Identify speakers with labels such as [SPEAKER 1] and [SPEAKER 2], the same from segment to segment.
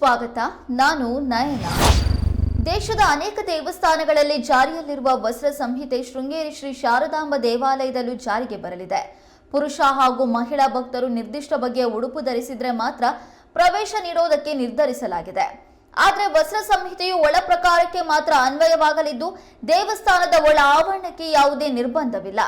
[SPEAKER 1] ಸ್ವಾಗತ. ನಾನು ನಯನ. ದೇಶದ ಅನೇಕ ದೇವಸ್ಥಾನಗಳಲ್ಲಿ ಜಾರಿಯಲ್ಲಿರುವ ವಸ್ತ್ರ ಸಂಹಿತೆ ಶೃಂಗೇರಿ ಶ್ರೀ ಶಾರದಾಂಬ ದೇವಾಲಯದಲ್ಲೂ ಜಾರಿಗೆ ಬರಲಿದೆ. ಪುರುಷ ಹಾಗೂ ಮಹಿಳಾ ಭಕ್ತರು ನಿರ್ದಿಷ್ಟ ಬಗೆಯ ಉಡುಪು ಧರಿಸಿದ್ರೆ ಮಾತ್ರ ಪ್ರವೇಶ ನೀಡೋದಕ್ಕೆ ನಿರ್ಧರಿಸಲಾಗಿದೆ. ಆದರೆ ವಸ್ತ್ರ ಸಂಹಿತೆಯು ಒಳ ಪ್ರಕಾರಕ್ಕೆ ಮಾತ್ರ ಅನ್ವಯವಾಗಲಿದ್ದು ದೇವಸ್ಥಾನದ ಒಳ ಆವರಣಕ್ಕೆ ಯಾವುದೇ ನಿರ್ಬಂಧವಿಲ್ಲ.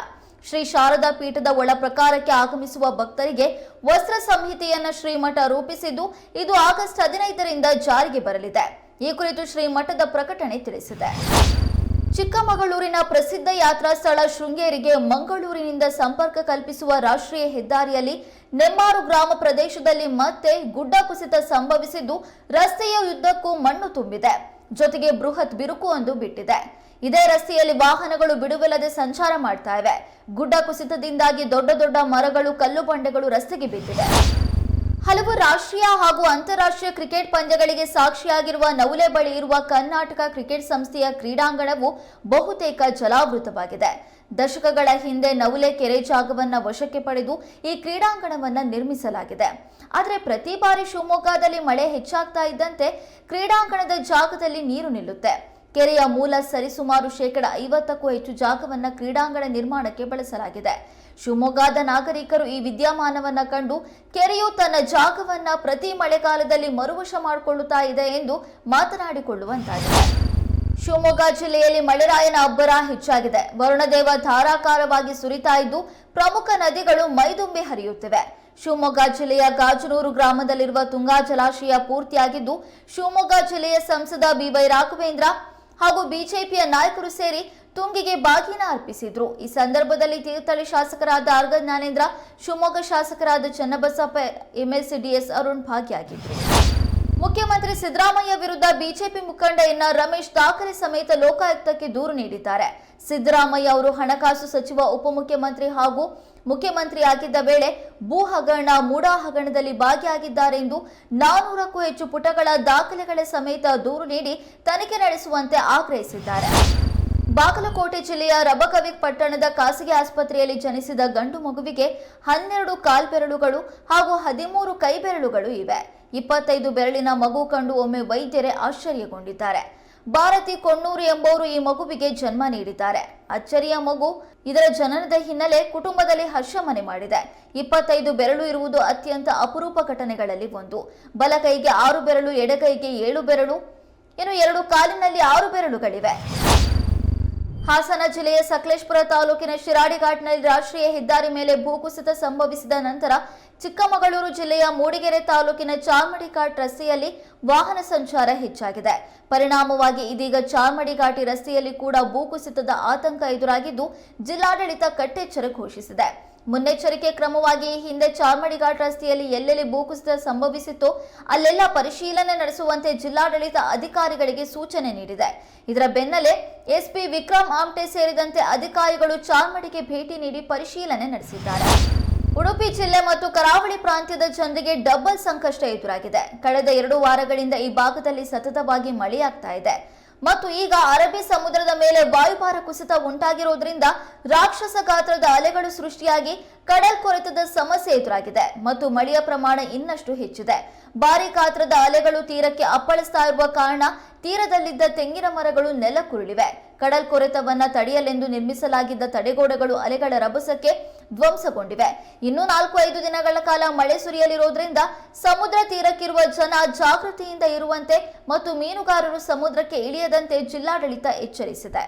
[SPEAKER 1] ಶ್ರೀ ಶಾರದಾ ಪೀಠದ ಒಳ ಪ್ರಕಾರಕ್ಕೆ ಆಗಮಿಸುವ ಭಕ್ತರಿಗೆ ವಸ್ತ್ರ ಸಂಹಿತೆಯನ್ನ ಶ್ರೀಮಠ ರೂಪಿಸಿದ್ದು ಇದು ಆಗಸ್ಟ್ ಹದಿನೈದರಿಂದ ಜಾರಿಗೆ ಬರಲಿದೆ. ಈ ಕುರಿತು ಶ್ರೀಮಠದ ಪ್ರಕಟಣೆ ತಿಳಿಸಿದೆ. ಚಿಕ್ಕಮಗಳೂರಿನ ಪ್ರಸಿದ್ಧ ಯಾತ್ರಾ ಸ್ಥಳ ಶೃಂಗೇರಿಗೆ ಮಂಗಳೂರಿನಿಂದ ಸಂಪರ್ಕ ಕಲ್ಪಿಸುವ ರಾಷ್ಟ್ರೀಯ ಹೆದ್ದಾರಿಯಲ್ಲಿ ನೆಮ್ಮಾರು ಗ್ರಾಮ ಪ್ರದೇಶದಲ್ಲಿ ಮತ್ತೆ ಗುಡ್ಡ ಕುಸಿತ ಸಂಭವಿಸಿದ್ದು ರಸ್ತೆಯ ಯುದ್ಧಕ್ಕೂ ಮಣ್ಣು ತುಂಬಿದೆ. ಜೊತೆಗೆ ಬೃಹತ್ ಬಿರುಕು ಒಂದು ಬಿಟ್ಟಿದೆ. ಇದೇ ರಸ್ತೆಯಲ್ಲಿ ವಾಹನಗಳು ಬಿಡುವಿಲ್ಲದೆ ಸಂಚಾರ ಮಾಡ್ತಾ ಇವೆ. ಗುಡ್ಡ ಕುಸಿತದಿಂದಾಗಿ ದೊಡ್ಡ ದೊಡ್ಡ ಮರಗಳು, ಕಲ್ಲು ಬಂಡೆಗಳು ರಸ್ತೆಗೆ ಬಿದ್ದಿದೆ. ಹಲವು ರಾಷ್ಟ್ರೀಯ ಹಾಗೂ ಅಂತಾರಾಷ್ಟ್ರೀಯ ಕ್ರಿಕೆಟ್ ಪಂದ್ಯಗಳಿಗೆ ಸಾಕ್ಷಿಯಾಗಿರುವ ನವುಲೆ ಬಳಿ ಇರುವ ಕರ್ನಾಟಕ ಕ್ರಿಕೆಟ್ ಸಂಸ್ಥೆಯ ಕ್ರೀಡಾಂಗಣವು ಬಹುತೇಕ ಜಲಾವೃತವಾಗಿದೆ. ದಶಕಗಳ ಹಿಂದೆ ನವುಲೆ ಕೆರೆ ಜಾಗವನ್ನು ವಶಕ್ಕೆ ಪಡೆದು ಈ ಕ್ರೀಡಾಂಗಣವನ್ನು ನಿರ್ಮಿಸಲಾಗಿದೆ. ಆದರೆ ಪ್ರತಿ ಬಾರಿ ಶಿವಮೊಗ್ಗದಲ್ಲಿ ಮಳೆ ಹೆಚ್ಚಾಗ್ತಾ ಇದ್ದಂತೆ ಕ್ರೀಡಾಂಗಣದ ಜಾಗದಲ್ಲಿ ನೀರು ನಿಲ್ಲುತ್ತೆ. ಕೆರೆಯ ಮೂಲ ಸರಿಸುಮಾರು ಶೇಕಡ ಐವತ್ತಕ್ಕೂ ಹೆಚ್ಚು ಜಾಗವನ್ನು ಕ್ರೀಡಾಂಗಣ ನಿರ್ಮಾಣಕ್ಕೆ ಬಳಸಲಾಗಿದೆ. ಶಿವಮೊಗ್ಗದ ನಾಗರಿಕರು ಈ ವಿದ್ಯಮಾನವನ್ನ ಕಂಡು ಕೆರೆಯು ತನ್ನ ಜಾಗವನ್ನ ಪ್ರತಿ ಮಳೆಗಾಲದಲ್ಲಿ ಮರುವಶ ಮಾಡಿಕೊಳ್ಳುತ್ತಾ ಇದೆ ಎಂದು ಮಾತನಾಡಿಕೊಳ್ಳುವಂತಾಗಿದೆ. ಶಿವಮೊಗ್ಗ ಜಿಲ್ಲೆಯಲ್ಲಿ ಮಳೆರಾಯನ ಅಬ್ಬರ ಹೆಚ್ಚಾಗಿದೆ. ವರುಣದೇವ ಧಾರಾಕಾರವಾಗಿ ಸುರಿತಾ ಇದ್ದು ಪ್ರಮುಖ ನದಿಗಳು ಮೈದುಂಬಿ ಹರಿಯುತ್ತಿವೆ. ಶಿವಮೊಗ್ಗ ಜಿಲ್ಲೆಯ ಗಾಜನೂರು ಗ್ರಾಮದಲ್ಲಿರುವ ತುಂಗಾ ಜಲಾಶಯ ಪೂರ್ತಿಯಾಗಿದ್ದು ಶಿವಮೊಗ್ಗ ಜಿಲ್ಲೆಯ ಸಂಸದ ಬಿವೈ ರಾಘವೇಂದ್ರ ಹಾಗೂ ಬಿಜೆಪಿಯ ನಾಯಕರು ಸೇರಿ ತುಂಗಿಗೆ ಬಾಗಿನ ಅರ್ಪಿಸಿದ್ರು. ಈ ಸಂದರ್ಭದಲ್ಲಿ ತೀರ್ಥಹಳ್ಳಿ ಶಾಸಕರಾದ ಆರ್ಗ ಜ್ಞಾನೇಂದ್ರ, ಶಿವಮೊಗ್ಗ ಶಾಸಕರಾದ ಚನ್ನಬಸಪ್ಪ, ಎಂಎಲ್ಸಿ ಡಿಎಸ್ ಅರುಣ್ ಭಾಗಿಯಾಗಿದ್ದರು. ಮುಖ್ಯಮಂತ್ರಿ ಸಿದ್ದರಾಮಯ್ಯ ವಿರುದ್ಧ ಬಿಜೆಪಿ ಮುಖಂಡ ಎನ್ನ ರಮೇಶ್ ದಾಖಲೆ ಸಮೇತ ಲೋಕಾಯುಕ್ತಕ್ಕೆ ದೂರು ನೀಡಿದ್ದಾರೆ. ಸಿದ್ದರಾಮಯ್ಯ ಅವರು ಹಣಕಾಸು ಸಚಿವ, ಉಪಮುಖ್ಯಮಂತ್ರಿ ಹಾಗೂ ಮುಖ್ಯಮಂತ್ರಿಯಾಗಿದ್ದ ವೇಳೆ ಭೂ ಹಗರಣ ಮೂಡಾ ಹಗರಣದಲ್ಲಿ ಭಾಗಿಯಾಗಿದ್ದಾರೆ ಎಂದು ನಾನೂರಕ್ಕೂ ಹೆಚ್ಚು ಪುಟಗಳ ದಾಖಲೆಗಳ ಸಮೇತ ದೂರು ನೀಡಿ ತನಿಖೆ ನಡೆಸುವಂತೆ ಆಗ್ರಹಿಸಿದ್ದಾರೆ. ಬಾಗಲಕೋಟೆ ಜಿಲ್ಲೆಯ ರಬಕವಿ ಪಟ್ಟಣದ ಖಾಸಗಿ ಆಸ್ಪತ್ರೆಯಲ್ಲಿ ಜನಿಸಿದ ಗಂಡು ಮಗುವಿಗೆ ಹನ್ನೆರಡು ಕಾಲ್ಬೆರಳುಗಳು ಹಾಗೂ ಹದಿಮೂರು ಕೈಬೆರಳುಗಳು ಇವೆ. ಇಪ್ಪತ್ತೈದು ಬೆರಳಿನ ಮಗು ಕಂಡು ಒಮ್ಮೆ ವೈದ್ಯರೇ ಆಶ್ಚರ್ಯಗೊಂಡಿದ್ದಾರೆ. ಭಾರತಿ ಕೊಣ್ಣೂರು ಎಂಬವರು ಈ ಮಗುವಿಗೆ ಜನ್ಮ ನೀಡಿದ್ದಾರೆ. ಅಚ್ಚರಿಯ ಮಗು ಇದರ ಜನನದ ಹಿನ್ನೆಲೆ ಕುಟುಂಬದಲ್ಲಿ ಹರ್ಷ ಮನೆ ಮಾಡಿದೆ. ಇಪ್ಪತ್ತೈದು ಬೆರಳು ಇರುವುದು ಅತ್ಯಂತ ಅಪರೂಪ ಘಟನೆಗಳಲ್ಲಿ ಒಂದು. ಬಲಕೈಗೆ ಆರು ಬೆರಳು ಎಡಗೈಗೆ ಏಳು ಬೆರಳು, ಇನ್ನು ಎರಡು ಕಾಲಿನಲ್ಲಿ ಆರು ಬೆರಳುಗಳಿವೆ. ಹಾಸನ ಜಿಲ್ಲೆಯ ಸಕಲೇಶ್ಪುರ ತಾಲೂಕಿನ ಶಿರಾಡಿಘಾಟ್ನಲ್ಲಿ ರಾಷ್ಟ್ರೀಯ ಹೆದ್ದಾರಿ ಮೇಲೆ ಭೂಕುಸಿತ ಸಂಭವಿಸಿದ ನಂತರ ಚಿಕ್ಕಮಗಳೂರು ಜಿಲ್ಲೆಯ ಮೂಡಿಗೆರೆ ತಾಲೂಕಿನ ಚಾರ್ಮಡಿ ಘಾಟ್ ರಸ್ತೆಯಲ್ಲಿ ವಾಹನ ಸಂಚಾರ ಹೆಚ್ಚಾಗಿದೆ. ಪರಿಣಾಮವಾಗಿ ಇದೀಗ ಚಾರ್ಮಡಿ ಘಾಟಿ ರಸ್ತೆಯಲ್ಲಿ ಕೂಡ ಭೂಕುಸಿತದ ಆತಂಕ ಎದುರಾಗಿದ್ದು ಜಿಲ್ಲಾಡಳಿತ ಕಟ್ಟೆಚ್ಚರ ಘೋಷಿಸಿದೆ. ಮುನ್ನೆಚ್ಚರಿಕೆ ಕ್ರಮವಾಗಿ ಹಿಂದೆ ಚಾರ್ಮಡಿ ಘಾಟ್ ರಸ್ತೆಯಲ್ಲಿ ಎಲ್ಲೆಲ್ಲಿ ಭೂಕುಸಿತ ಸಂಭವಿಸಿತ್ತೋ ಅಲ್ಲೆಲ್ಲ ಪರಿಶೀಲನೆ ನಡೆಸುವಂತೆ ಜಿಲ್ಲಾಡಳಿತ ಅಧಿಕಾರಿಗಳಿಗೆ ಸೂಚನೆ ನೀಡಿದೆ. ಇದರ ಬೆನ್ನಲ್ಲೇ ಎಸ್ಪಿ ವಿಕ್ರಮ್ ಆಮ್ಟೆ ಸೇರಿದಂತೆ ಅಧಿಕಾರಿಗಳು ಚಾರ್ಮಡಿಗೆ ಭೇಟಿ ನೀಡಿ ಪರಿಶೀಲನೆ ನಡೆಸಿದ್ದಾರೆ. ಉಡುಪಿ ಜಿಲ್ಲೆ ಮತ್ತು ಕರಾವಳಿ ಪ್ರಾಂತ್ಯದ ಜನರಿಗೆ ಡಬಲ್ ಸಂಕಷ್ಟ ಎದುರಾಗಿದೆ. ಕಳೆದ ಎರಡು ವಾರಗಳಿಂದ ಈ ಭಾಗದಲ್ಲಿ ಸತತವಾಗಿ ಮಳೆಯಾಗ್ತಾ ಇದೆ. ಮತ್ತು ಈಗ ಅರಬ್ಬಿ ಸಮುದ್ರದ ಮೇಲೆ ವಾಯುಭಾರ ಕುಸಿತ ಉಂಟಾಗಿರೋದ್ರಿಂದ ರಾಕ್ಷಸ ಗಾತ್ರದ ಅಲೆಗಳು ಸೃಷ್ಟಿಯಾಗಿ ಕಡಲ್ ಕೊರೆತದ ಸಮಸ್ಯೆ ಎದುರಾಗಿದೆ ಮತ್ತು ಮಳೆಯ ಪ್ರಮಾಣ ಇನ್ನಷ್ಟು ಹೆಚ್ಚಿದೆ. ಭಾರಿ ಗಾತ್ರದ ಅಲೆಗಳು ತೀರಕ್ಕೆ ಅಪ್ಪಳಿಸ್ತಾ ಇರುವ ಕಾರಣ ತೀರದಲ್ಲಿದ್ದ ತೆಂಗಿನ ಮರಗಳು ನೆಲಕ್ಕುರುಳಿವೆ. ಕಡಲ್ ಕೊರೆತವನ್ನ ತಡೆಯಲೆಂದು ನಿರ್ಮಿಸಲಾಗಿದ್ದ ತಡೆಗೋಡೆಗಳು ಅಲೆಗಳ ರಭಸಕ್ಕೆ ಧ್ವಂಸಗೊಂಡಿವೆ. ಇನ್ನು ನಾಲ್ಕು ಐದು ದಿನಗಳ ಕಾಲ ಮಳೆ ಸುರಿಯಲಿರೋದ್ರಿಂದ ಸಮುದ್ರ ತೀರಕ್ಕಿರುವ ಜನ ಜಾಗೃತಿಯಿಂದ ಇರುವಂತೆ ಮತ್ತು ಮೀನುಗಾರರು ಸಮುದ್ರಕ್ಕೆ ಇಳಿಯದಂತೆ ಜಿಲ್ಲಾಡಳಿತ ಎಚ್ಚರಿಸಿದೆ.